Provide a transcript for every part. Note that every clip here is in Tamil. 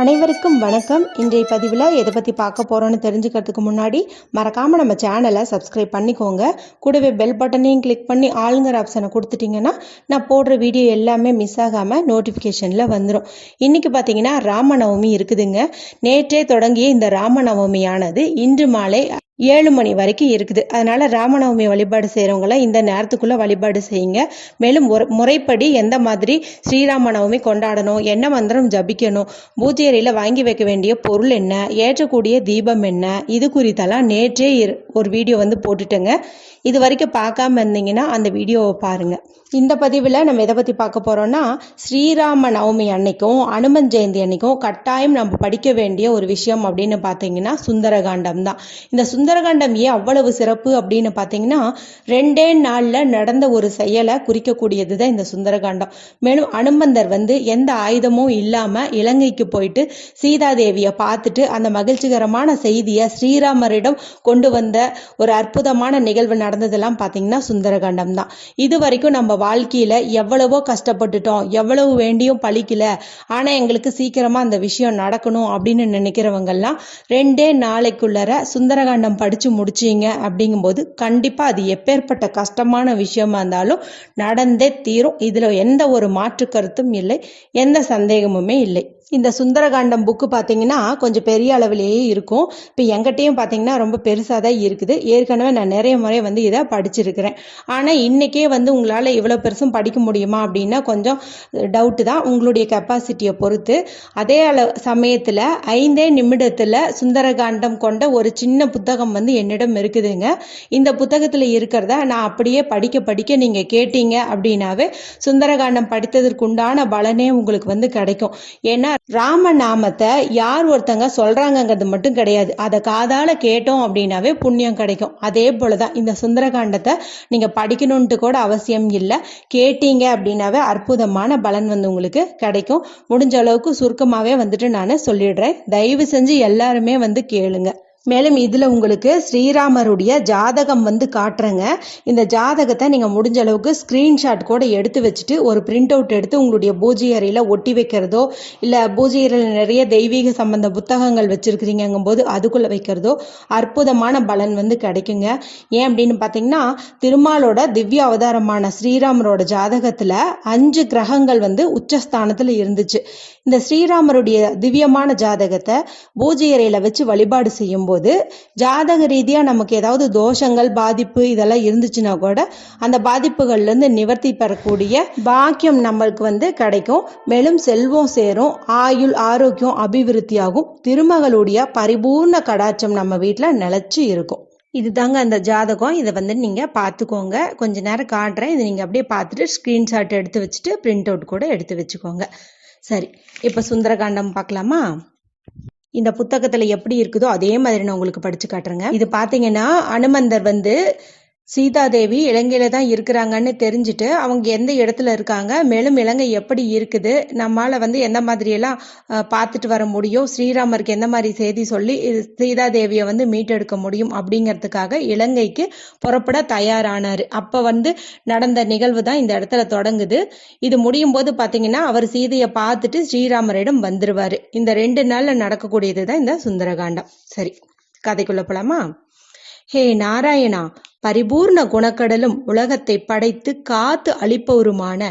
அனைவருக்கும் வணக்கம். இன்றைய பதிவில் எதை பற்றி பார்க்க போகிறோன்னு தெரிஞ்சுக்கிறதுக்கு முன்னாடி மறக்காமல் நம்ம சேனலை சப்ஸ்கிரைப் பண்ணிக்கோங்க. கூடவே பெல் பட்டனையும் கிளிக் பண்ணி ஆளுங்கிற ஆப்ஷனை கொடுத்துட்டிங்கன்னா நான் போடுற வீடியோ எல்லாமே மிஸ் ஆகாமல் நோட்டிஃபிகேஷனில் வந்துடும் இன்றைக்கி பார்த்தீங்கன்னா ராமநவமி இருக்குதுங்க. நேற்றே தொடங்கிய இந்த ராமநவமியானது இன்று மாலை ஏழு மணி வரைக்கும் இருக்குது. அதனால ராமநவமி வழிபாடு செய்கிறவங்களை இந்த நேரத்துக்குள்ளே வழிபாடு செய்யுங்க. மேலும் முறைப்படி எந்த மாதிரி ஸ்ரீராம நவமி கொண்டாடணும் என்ன மந்திரம் ஜபிக்கணும் பூஜை அறையில் வாங்கி வைக்க வேண்டிய பொருள் என்ன ஏற்றக்கூடிய தீபம் என்ன இது குறித்தெல்லாம் நேற்றே இரு- ஒரு வீடியோ வந்து போட்டுட்டேங்க. இது வரைக்கும் பார்க்காம இருந்தீங்கன்னா அந்த வீடியோவை பாருங்கள் இந்த பதிவில் நம்ம எதை பற்றி பார்க்க போகிறோம்னா ஸ்ரீராம நவமி அன்னைக்கும் அனுமன் ஜெயந்தி அன்னைக்கும் கட்டாயம் நம்ம படிக்க வேண்டிய ஒரு விஷயம் அப்படின்னு பார்த்தீங்கன்னா சுந்தரகாண்டம் தான். இந்த சுந்தரகாண்டம் ஏன் அவ்வளவு சிறப்பு அப்படின்னு பார்த்தீங்கன்னா ரெண்டே நாளில் நடந்த ஒரு செயலை குறிக்கக்கூடியது தான் இந்த சுந்தரகாண்டம். மேலும் அனுமந்தர் வந்து எந்த ஆயுதமும் இல்லாமல் இலங்கைக்கு போயிட்டு சீதாதேவியை பார்த்துட்டு அந்த மகிழ்ச்சிகரமான செய்தியை ஸ்ரீராமரிடம் கொண்டு வந்த ஒரு அற்புதமான நிகழ்வு நடந்ததெல்லாம் பார்த்தீங்கன்னா சுந்தரகாண்டம் தான் இது வரைக்கும் நம்ம வாழ்க்கையில் எவ்வளவோ கஷ்டப்பட்டுட்டோம் எவ்வளவு வேண்டியும் பழிக்கல ஆனால் எங்களுக்கு சீக்கிரமாக அந்த விஷயம் நடக்கணும் அப்படின்னு நினைக்கிறவங்கெல்லாம் ரெண்டே நாளைக்குள்ளர சுந்தரகாண்டம் படித்து முடிச்சீங்க அப்படிங்கும்போது கண்டிப்பாக அது எப்பேற்பட்ட கஷ்டமான விஷயமா இருந்தாலும் நடந்தே தீரும். இதில் எந்த ஒரு மாற்று கருத்தும் இல்லை. எந்த சந்தேகமுமே இல்லை. இந்த சுந்தரகாண்டம் புக்கு பார்த்தீங்கன்னா கொஞ்சம் பெரிய அளவிலேயே இருக்கும். இப்போ எங்கிட்டையும் பார்த்தீங்கன்னா ரொம்ப பெருசாக தான் இருக்குது. ஏற்கனவே நான் நிறைய முறை வந்து இதை படிச்சிருக்கிறேன். ஆனால் இன்றைக்கே வந்து உங்களால் இவ்வளோ பெருசும் படிக்க முடியுமா அப்படின்னா கொஞ்சம் டவுட்டு தான். உங்களுடைய கெப்பாசிட்டியை பொறுத்து. அதே அள சமயத்தில் ஐந்தே நிமிடத்தில் சுந்தரகாண்டம் கொண்ட ஒரு சின்ன புத்தகம் வந்து என்னிடம் இருக்குதுங்க. இந்த புத்தகத்தில் இருக்கிறத நான் அப்படியே படிக்க படிக்க நீங்கள் கேட்டீங்க அப்படின்னாவே சுந்தரகாண்டம் படித்ததற்குண்டான பலனே உங்களுக்கு வந்து கிடைக்கும். ஏன்னா ராம நாமத்தை யார் ஒருத்தங்க சொல்றாங்கங்கிறது மட்டும் கிடையாது. அதை காதால கேட்டோம் அப்படின்னாவே புண்ணியம் கிடைக்கும். அதே போலதான் இந்த சுந்தரகாண்டத்தை நீங்க படிக்கணும்ட்டு கூட அவசியம் இல்லை. கேட்டீங்க அப்படின்னாவே அற்புதமான பலன் வந்து உங்களுக்கு கிடைக்கும். முடிஞ்ச அளவுக்கு சுருக்கமாகவே வந்துட்டு நான் சொல்லிடுறேன். தயவு செஞ்சு எல்லாருமே வந்து கேளுங்க. மேலும் இதில் உங்களுக்கு ஸ்ரீராமருடைய ஜாதகம் வந்து காட்டுறேங்க. இந்த ஜாதகத்தை நீங்கள் முடிஞ்ச அளவுக்கு ஸ்க்ரீன்ஷாட் கூட எடுத்து வச்சுட்டு ஒரு பிரிண்ட் அவுட் எடுத்து உங்களுடைய பூஜை அறையில் ஒட்டி வைக்கிறதோ இல்லை பூஜை அறையில் நிறைய தெய்வீக சம்பந்த புத்தகங்கள் வச்சுருக்கிறீங்கும் போது அதுக்குள்ளே வைக்கிறதோ அற்புதமான பலன் வந்து கிடைக்குங்க. ஏன் அப்படின்னு பார்த்தீங்கன்னா திருமாலோட திவ்ய அவதாரமான ஸ்ரீராமரோட ஜாதகத்தில் அஞ்சு கிரகங்கள் வந்து உச்சஸ்தானத்தில் இருந்துச்சு. இந்த ஸ்ரீராமருடைய திவ்யமான ஜாதகத்தை பூஜை அறையில் வச்சு வழிபாடு செய்யும் செய்யும்போது ஜாதக ரீதியாக நமக்கு ஏதாவது தோஷங்கள் பாதிப்பு இதெல்லாம் இருந்துச்சுன்னா கூட அந்த பாதிப்புகள்லேருந்து நிவர்த்தி பெறக்கூடிய பாக்கியம் நம்மளுக்கு வந்து கிடைக்கும். மேலும் செல்வம் சேரும் ஆயுள் ஆரோக்கியம் அபிவிருத்தியாகும். திருமகளுடைய பரிபூர்ண கடாட்சம் நம்ம வீட்டில் நிலச்சி இருக்கும். இதுதாங்க அந்த ஜாதகம். இதை வந்து நீங்கள் பார்த்துக்கோங்க. கொஞ்ச நேரம் காட்டுறேன். இதை நீங்கள் அப்படியே பார்த்துட்டு ஸ்க்ரீன்ஷாட் எடுத்து வச்சுட்டு பிரிண்ட் அவுட் கூட எடுத்து வச்சுக்கோங்க. சரி இப்போ சுந்தரகாண்டம் பார்க்கலாமா? இந்த புத்தகத்துல எப்படி இருக்குதோ அதே மாதிரி நான் உங்களுக்கு படிச்சு காட்டுறேங்க. இது பாத்தீங்கன்னா அனுமந்தர் வந்து சீதாதேவி இலங்கையில தான் இருக்கிறாங்கன்னு தெரிஞ்சுட்டு அவங்க எந்த இடத்துல இருக்காங்க மேலும் இலங்கை எப்படி இருக்குது நம்மால வந்து எந்த மாதிரியெல்லாம் பார்த்துட்டு வர முடியும் ஸ்ரீராமருக்கு எந்த மாதிரி செய்தி சொல்லி இது சீதாதேவியை வந்து மீட்டெடுக்க முடியும் அப்படிங்கிறதுக்காக இலங்கைக்கு புறப்பட தயாரானாரு. அப்ப வந்து நடந்த நிகழ்வு தான் இந்த இடத்துல தொடங்குது. இது முடியும் போது பாத்தீங்கன்னா அவர் சீதையை பார்த்துட்டு ஸ்ரீராமரிடம் வந்துருவாரு. இந்த ரெண்டு நாள்ல நடக்கக்கூடியது தான் இந்த சுந்தரகாண்டம். சரி கதைக்குள்ள போலாமா? ஹே நாராயணா பரிபூர்ண குணக்கடலும் உலகத்தை படைத்து காத்து அளிப்பவருமான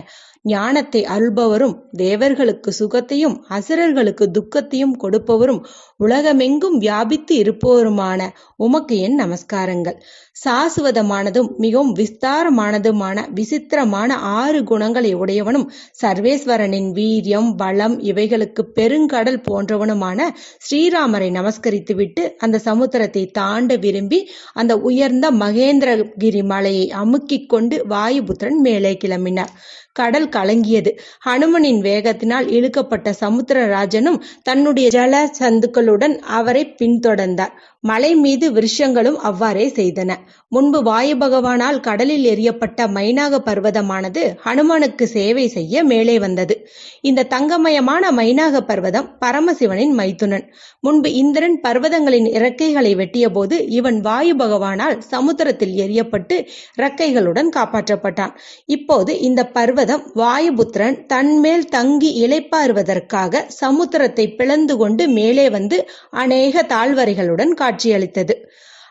ஞானத்தை அருள்பவரும் தேவர்களுக்கு சுகத்தையும் அசுரர்களுக்கு துக்கத்தையும் கொடுப்பவரும் உலகமெங்கும் வியாபித்து இருப்பவருமான உமக்கு என் நமஸ்காரங்கள். சாசுவதமானதும் மிகவும் விஸ்தாரமானதுமான விசித்திரமான ஆறு குணங்களை உடையவனும் சர்வேஸ்வரனின் வீரியம் பலம் இவைகளுக்கு பெருங்கடல் போன்றவனுமான ஸ்ரீராமரை நமஸ்கரித்துவிட்டு அந்த சமுத்திரத்தை தாண்ட விரும்பி அந்த உயர்ந்த மகேந்திரகிரி மலையை அமுக்கிக் கொண்டு வாயுபுத்திரன் மேலே கிளம்பினார். கடல் கலங்கியது. ஹனுமனின் வேகத்தினால் இழுக்கப்பட்ட சமுத்திரராஜனும் தன்னுடைய ஜல சந்துக்களுடன் அவரை பின்தொடர்ந்தார். மலை மீது விருஷங்களும் அவ்வாறே செய்தன. முன்பு வாயு பகவானால் கடலில் எரியப்பட்ட மைனாக பர்வதமானது ஹனுமானுக்கு சேவை செய்ய மேலே வந்தது. இந்த தங்கமயமான மைனாக பர்வதம் பரமசிவனின் மைத்துனன். முன்பு இந்திரன் பர்வதங்களின் இறக்கைகளை வெட்டியபோது இவன் வாயு பகவானால் சமுத்திரத்தில் எரியப்பட்டு இறக்கைகளுடன் காப்பாற்றப்பட்டான். இப்போது இந்த பர்வதம் வாயுபுத்திரன் தன்மேல் தங்கி இழைப்பாறுவதற்காக சமுத்திரத்தை பிளந்து கொண்டு மேலே வந்து அநேக தாழ்வரைகளுடன் காட்சியளித்தது.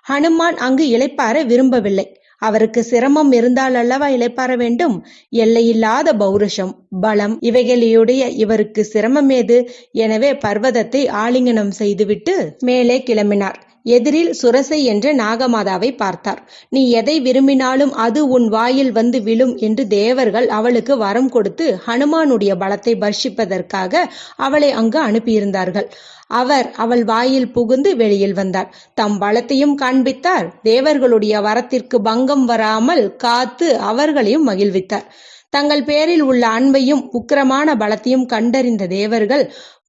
ஹனுமான் அங்கு இளைப்பாற விரும்பவில்லை. அவருக்கு சிரமம் இருந்தால் அல்லவா இழைப்பார வேண்டும்? எல்லையில்லாத பௌருஷம் பலம் இவைகளையுடைய இவருக்கு சிரமம் ஏது? எனவே பர்வதத்தை ஆலிங்கனம் செய்துவிட்டு மேலே கிளம்பினார். எதிரில் சுரசை என்ற நாகமாதாவை பார்த்தார். நீ எதை விரும்பினாலும் அது உன் வாயில் வந்து விழும் என்று தேவர்கள் அவளுக்கு வரம் கொடுத்து ஹனுமானுடைய பலத்தை பர்ஷிப்பதற்காக அவளை அங்கு அனுப்பியிருந்தார்கள். அவர் அவள் வாயில் புகுந்து வெளியில் வந்தார். தம் பலத்தையும் காண்பித்தார். தேவர்களுடைய வரத்திற்கு பங்கம் வராமல் காத்து அவர்களையும் மகிழ்வித்தார். தங்கள் பேரில் உள்ள அன்பையும் உக்கிரமான பலத்தையும் கண்டறிந்த தேவர்கள்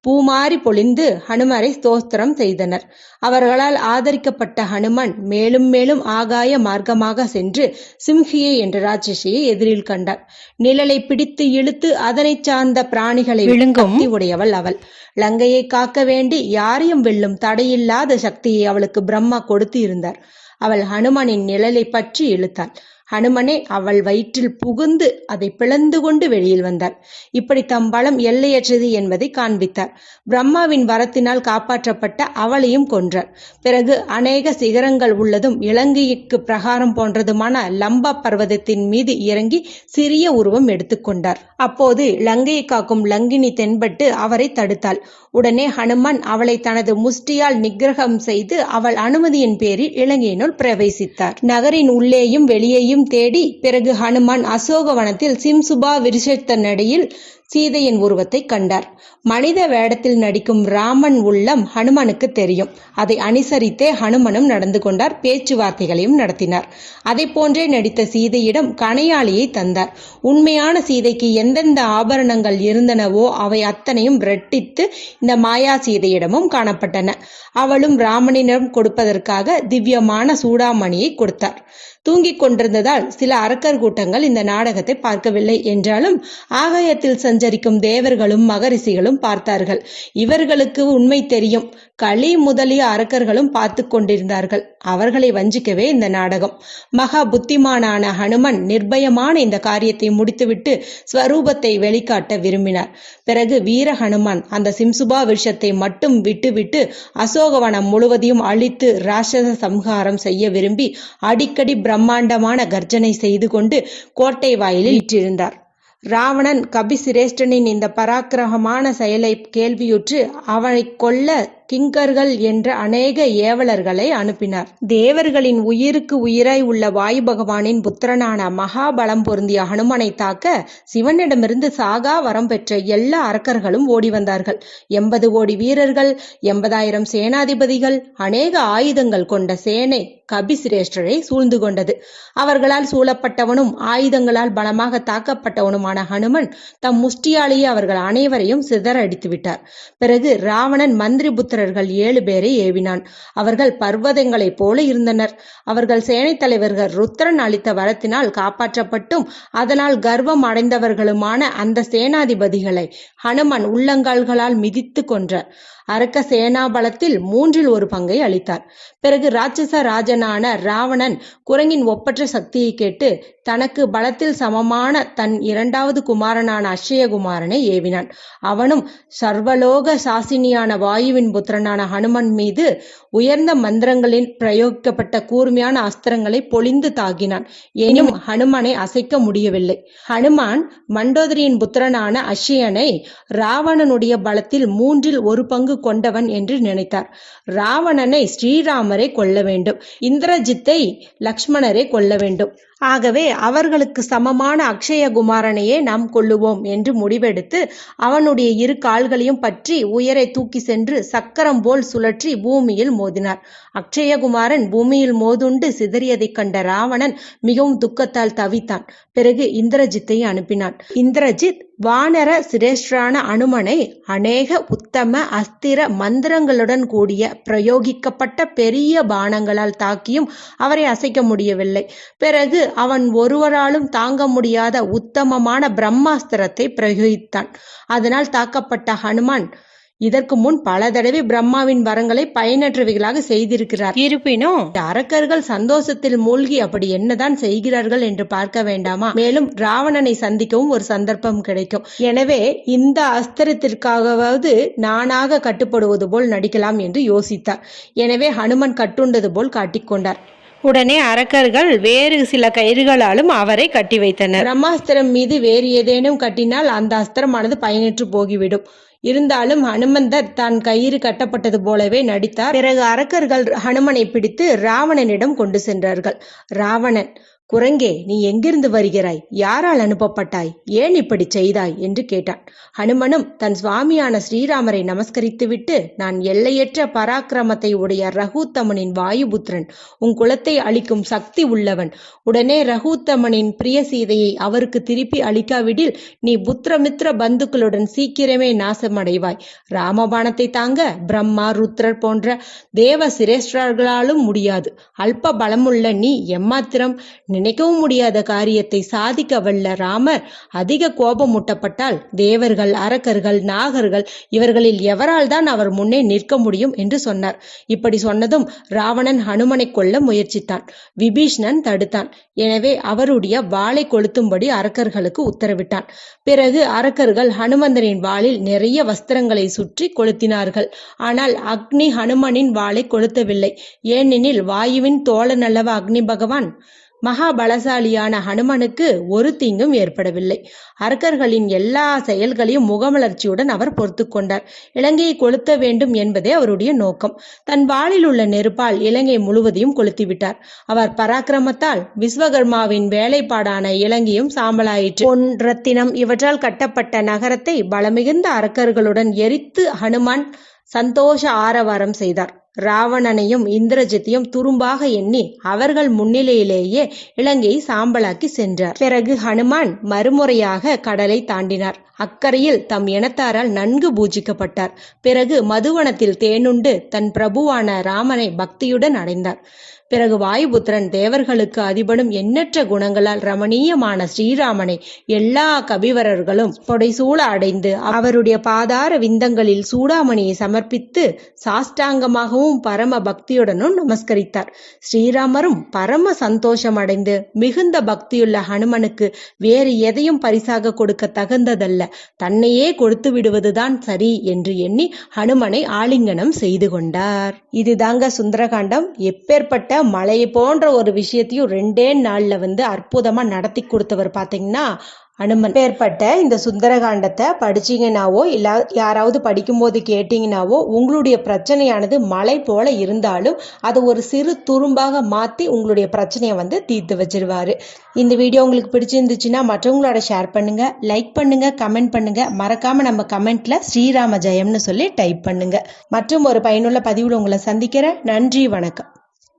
பூமாரி பொழிந்து ஹனுமரை ஸ்தோத்திரம் செய்தனர். அவர்களால் ஆதரிக்கப்பட்ட ஹனுமன் மேலும் மேலும் ஆகாய மார்க்கமாக சென்று சிம்ஹியை என்ற ராட்சசியை எதிரில் கண்டார். நிழலை பிடித்து இழுத்து அதனைச் சார்ந்த பிராணிகளை விழுங்கும் உடையவள் அவள். லங்கையை காக்க வேண்டி யாரையும் வெல்லும் தடையில்லாத சக்தியை அவளுக்கு பிரம்மா கொடுத்து இருந்தார். அவள் ஹனுமனின் நிழலை பற்றி இழுத்தாள். ஹனுமனே அவள் வயிற்றில் புகுந்து அதை பிளந்து கொண்டு வெளியில் வந்தார் இப்படி தம் பலம் எல்லையற்றது என்பதை காண்பித்தார் பிரம்மாவின் வரத்தினால் காப்பாற்றப்பட்ட அவளையும் கொன்றார் பிறகு அநேக சிகரங்கள் உள்ளதும் இலங்கைக்கு பிரகாரம் போன்றதுமான லம்பா பர்வதத்தின் மீது இறங்கி சிறிய உருவம் எடுத்துக்கொண்டார் அப்போது லங்கையை காக்கும் லங்கினி தென்பட்டு அவரை தடுத்தாள். உடனே ஹனுமான் அவளை தனது முஷ்டியால் நிகிரகம் செய்து அவள் அனுமதியின் பேரில் இலங்கையினுள் பிரவேசித்தார். நகரின் உள்ளேயும் வெளியேயும் தேடி பிறகு ஹனுமான் அசோகவனத்தில் சிம்சுபா விருஷத்தனடியில் சீதையின் உருவத்தை கண்டார். மனித வேடத்தில் நடிக்கும் ராமன் உள்ளம் ஹனுமனுக்கு தெரியும். அதை அனுசரித்தே ஹனுமனும் நடந்து கொண்டார் பேச்சுவார்த்தைகளையும் நடத்தினார். அதை போன்றே நடித்த சீதையிடம் கணையாளியை தந்தார். உண்மையான சீதைக்கு எந்தெந்த ஆபரணங்கள் இருந்தனவோ அவை அத்தனையும் ரெட்டித்து இந்த மாயா சீதையிடமும் காணப்பட்டன. அவளும் ராமனிடம் கொடுப்பதற்காக திவ்யமான சூடாமணியை கொடுத்தார். தூங்கிக் கொண்டிருந்ததால் சில அரக்கர் கூட்டங்கள் இந்த நாடகத்தை பார்க்கவில்லை என்றாலும் ஆகாயத்தில் சஞ்சரிக்கும் தேவர்களும் மகரிஷிகளும் பார்த்தார்கள். இவர்களுக்கு உண்மை தெரியும். களி முதலிய அரக்கர்களும் பார்த்து கொண்டிருந்தார்கள். அவர்களை வஞ்சிக்கவே இந்த நாடகம். மகா புத்திமானான ஹனுமன் நிர்பயமான இந்த காரியத்தை முடித்துவிட்டு ஸ்வரூபத்தை வெளிக்காட்ட விரும்பினார். பிறகு வீர ஹனுமான் அந்த சிம்சுபா விஷத்தை மட்டும் விட்டுவிட்டு அசோகவனம் முழுவதையும் அழித்து ராட்சச சம்ஹாரம் செய்ய விரும்பி அடிக்கடி பிரம்மாண்டமான கர்ஜனை செய்து கொண்டு கோட்டை வாயிலில் இட்டிருந்தார். ராவணன் கபிசிரேஷ்டனின் இந்த பராக்கிரகமான செயலை கேள்வியுற்று அவனை கொல்ல கிங்கர்கள் என்ற அநேக ஏவலர்களை அனுப்பினார். தேவர்களின் உயிருக்கு உயிராய் உள்ள வாயு பகவானின் புத்திரனான மகாபலம் பொருந்திய ஹனுமனை தாக்க சிவனிடமிருந்து சாகா வரம் பெற்ற எல்லா அரக்கர்களும் ஓடி வந்தார்கள். எண்பது கோடி வீரர்கள் எண்பதாயிரம் சேனாதிபதிகள் அநேக ஆயுதங்கள் கொண்ட சேனை கபிசிரேஷ்டரை சூழ்ந்து கொண்டது. அவர்களால் சூழப்பட்டவனும் ஆயுதங்களால் பலமாக தாக்கப்பட்டவனுமான ஹனுமன் தம் முஷ்டியாலேயே அவர்கள் அனைவரையும் சிதற அடித்து விட்டார் பிறகு ராவணன் மந்திரி புத்திரர்கள் ஏழு பேரை ஏவினான். அவர்கள் பர்வதங்களைப் போல இருந்தனர். அவர்கள் சேனைத் தலைவர்கள் ருத்ரன் அளித்த வரத்தினால் காப்பாற்றப்பட்டும். அதனால் கர்வம் அடைந்தவர்களுமான அந்த சேனாதிபதிகளை ஹனுமன் உள்ளங்கால்களால் மிதித்து கொன்றார் அரக்க சேனாபலத்தில் மூன்றில் ஒரு பங்கை அளித்தார். பிறகு ராட்சச ராஜனான ராவணன் குரங்கின் ஒப்பற்ற சக்தியை கேட்டு தனக்கு பலத்தில் சமமான தன் இரண்டாவது குமாரனான அக்ஷயகுமாரனை ஏவினான். அவனும் சர்வலோக சாசினியான வாயுவின் புத்திரனான ஹனுமன் மீது உயர்ந்த மந்திரங்களில் பிரயோகிக்கப்பட்ட கூர்மையான அஸ்திரங்களை பொழிந்து தாக்கினான் எனினும் ஹனுமனை அசைக்க முடியவில்லை. ஹனுமான் மண்டோதரியின் புத்திரனான அஷ்யனை ராவணனுடைய பலத்தில் மூன்றில் ஒரு பங்கு கொண்டவன் என்று நினைத்தார். ராவணனை ஸ்ரீராமரை கொல்ல வேண்டும். இந்திரஜித்தை லக்ஷ்மணரை கொல்ல வேண்டும். ஆகவே அவர்களுக்கு சமமான அக்ஷயகுமாரனையே நாம் கொள்ளுவோம் என்று முடிவெடுத்து அவனுடைய இரு கால்களையும் பற்றி உயரை தூக்கி சென்று சக்கரம் போல் சுழற்றி பூமியில் மோதினார். அக்ஷயகுமாரன் பூமியில் மோதுண்டு சிதறியதைக் கண்ட ராவணன் மிகவும் துக்கத்தால் தவித்தான். பிறகு இந்திரஜித்தை அனுப்பினான். இந்திரஜித் வானர சிரேஷ்டரான அனுமனை அநேக உத்தம அஸ்திர மந்திரங்களுடன் கூடிய பிரயோகிக்கப்பட்ட பெரிய பானங்களால் தாக்கியும் அவரை அசைக்க முடியவில்லை. பிறகு அவன் ஒருவராலும் தாங்க முடியாத உத்தமமான பிரம்மாஸ்திரத்தை பிரயோகித்தான். அதனால் தாக்கப்பட்ட ஹனுமான் இதற்கு முன் பல தடவை பிரம்மாவின் வரங்களை பயனற்றவைகளாக செய்திருக்கிறார். இருப்பினும் அரக்கர்கள் சந்தோஷத்தில் மூழ்கி அப்படி என்னதான் செய்கிறார்கள் என்று பார்க்க வேண்டாமா? மேலும் ராவணனை சந்திக்கவும் ஒரு சந்தர்ப்பம் கிடைக்கும். எனவே இந்த அஸ்திரத்திற்காகவாவது நானாக கட்டுப்படுவது போல் நடிக்கலாம் என்று யோசித்தார். எனவே ஹனுமன் கட்டுண்டது போல் காட்டிக்கொண்டார் உடனே அரக்கர்கள் வேறு சில கயிறுகளாலும் அவரை கட்டி வைத்தனர். பிரம்மாஸ்திரம் மீது வேறு ஏதேனும் கட்டினால் அந்த அஸ்திரமானது பயனற்று போகிவிடும். இருந்தாலும் ஹனுமந்தர் தான் கயிறு கட்டப்பட்டது போலவே நடித்தார். பிறகு அரக்கர்கள் ஹனுமனை பிடித்து ராவணனிடம் கொண்டு சென்றார்கள். ராவணன் குரங்கே நீ எங்கிருந்து வருகிறாய்? யாரால் அனுப்பப்பட்டாய்? ஏன் இப்படி செய்தாய்? என்று கேட்டான். ஹனுமனும் தன் சுவாமியான ஸ்ரீராமரை நமஸ்கரித்துவிட்டு நான் எல்லையற்ற பராக்கிரமத்தை உடைய ரகுத்தமனின் வாயுபுத்திரன் உன் குலத்தை அளிக்கும் சக்தி உள்ளவன். உடனே ரகுத்தமனின் பிரிய சீதையை அவருக்கு திருப்பி அளிக்காவிடில் நீ புத்திரமித்ர பந்துக்களுடன் சீக்கிரமே நாசமடைவாய். ராமபானத்தை தாங்க பிரம்மா ருத்ரர் போன்ற தேவ சிரேஷ்டர்களாலும் முடியாது. அல்ப பலமுள்ள நீ எம்மாத்திரம் நினைக்கவும் முடியாத காரியத்தை சாதிக்க வல்ல ராமர் அதிக கோபமூட்டப்பட்டால் தேவர்கள் அரக்கர்கள் நாகர்கள் இவர்களில் எவரால் தான் அவர் முன்னே நிற்க முடியும் என்று சொன்னார். இப்படி சொன்னதும் ராவணன் ஹனுமனை கொல்ல முயற்சித்தான். விபீஷ்ணன் தடுத்தான். எனவே அவருடைய வாளை கொளுத்தும்படி அரக்கர்களுக்கு உத்தரவிட்டான். பிறகு அரக்கர்கள் ஹனுமந்தரின் வாளில் நிறைய வஸ்திரங்களை சுற்றி கொளுத்தினார்கள். ஆனால் அக்னி ஹனுமனின் வாளை கொளுத்தவில்லை. ஏனெனில் வாயுவின் தோழன் அல்லவா அக்னி பகவான்? மகாபலசாலியான ஹனுமனுக்கு ஒரு தீங்கும் ஏற்படவில்லை. அரக்கர்களின் எல்லா செயல்களையும் முகமலர்ச்சியுடன் அவர் பொறுத்து கொண்டார். இலங்கையை கொளுத்த வேண்டும் என்பதே அவருடைய நோக்கம். தன் வாளில் உள்ள நெருப்பால் இலங்கை முழுவதையும் கொளுத்திவிட்டார். அவர் பராக்கிரமத்தால் விஸ்வகர்மாவின் வேலைப்பாடான இலங்கையும் சாம்பலாயிற்று. பொன் ரத்தினம் இவற்றால் கட்டப்பட்ட நகரத்தை பலமிகுந்த அரக்கர்களுடன் எரித்து ஹனுமான் சந்தோஷ ஆரவாரம் செய்தார். ராவணனையும் இந்திரஜித்தையும் துரும்பாக எண்ணி அவர்கள் முன்னிலையிலேயே இலங்கையை சாம்பலாக்கி சென்றார். பிறகு ஹனுமான் மறுமுறையாக கடலை தாண்டினார். அக்கறையில் தம் இனத்தாரால் நன்கு பூஜிக்கப்பட்டார். பிறகு மதுவனத்தில் தேனுண்டு தன் பிரபுவான ராமனை பக்தியுடன் அடைந்தார். பிறகு வாயுபுத்திரன் தேவர்களுக்கு அதிபடும் எண்ணற்ற குணங்களால் ரமணீயமான ஸ்ரீராமனை எல்லா கபிவரர்களும் பொடைசூழ அடைந்து அவருடைய பாதார விந்தங்களில் சூடாமணியை சமர்ப்பித்து சாஷ்டாங்கமாகவும் பரம பக்தியுடனும் நமஸ்கரித்தார். ஸ்ரீராமரும் பரம சந்தோஷம் அடைந்து மிகுந்த பக்தியுள்ள ஹனுமனுக்கு வேறு எதையும் பரிசாக கொடுக்க தகுந்ததல்ல. தன்னையே கொடுத்து விடுவதுதான் சரி என்று எண்ணி ஹனுமனை ஆலிங்கனம் செய்து கொண்டார். இதுதாங்க சுந்தரகாண்டம். எப்பேற்பட்ட மலை போன்ற ஒரு விஷயத்தையும் ரெண்டே நாள்ல வந்து அற்புதமா நடத்தி கொடுத்தவர் பாத்தீங்கன்னா அனுமன். பேர்பட்ட இந்த சுந்தரகாண்டத்தை படிச்சீங்கன்னாவோ இல்லை யாராவது படிக்கும்போது கேட்டிங்கனாவோ உங்களுடைய பிரச்சனையானது மலை போல இருந்தாலும் அதை ஒரு சிறு துரும்பாக மாற்றி உங்களுடைய பிரச்சனையை வந்து தீர்த்து வச்சிருவாரு. இந்த வீடியோ உங்களுக்கு பிடிச்சிருந்துச்சுன்னா மற்றவங்களோட ஷேர் பண்ணுங்க லைக் பண்ணுங்க கமெண்ட் பண்ணுங்க. மறக்காம நம்ம கமெண்ட்ல ஸ்ரீராம ஜெயம்னு சொல்லி டைப் பண்ணுங்க. மற்றும் ஒரு பயனுள்ள பதிவில் உங்களை சந்திக்கிறேன். நன்றி வணக்கம்.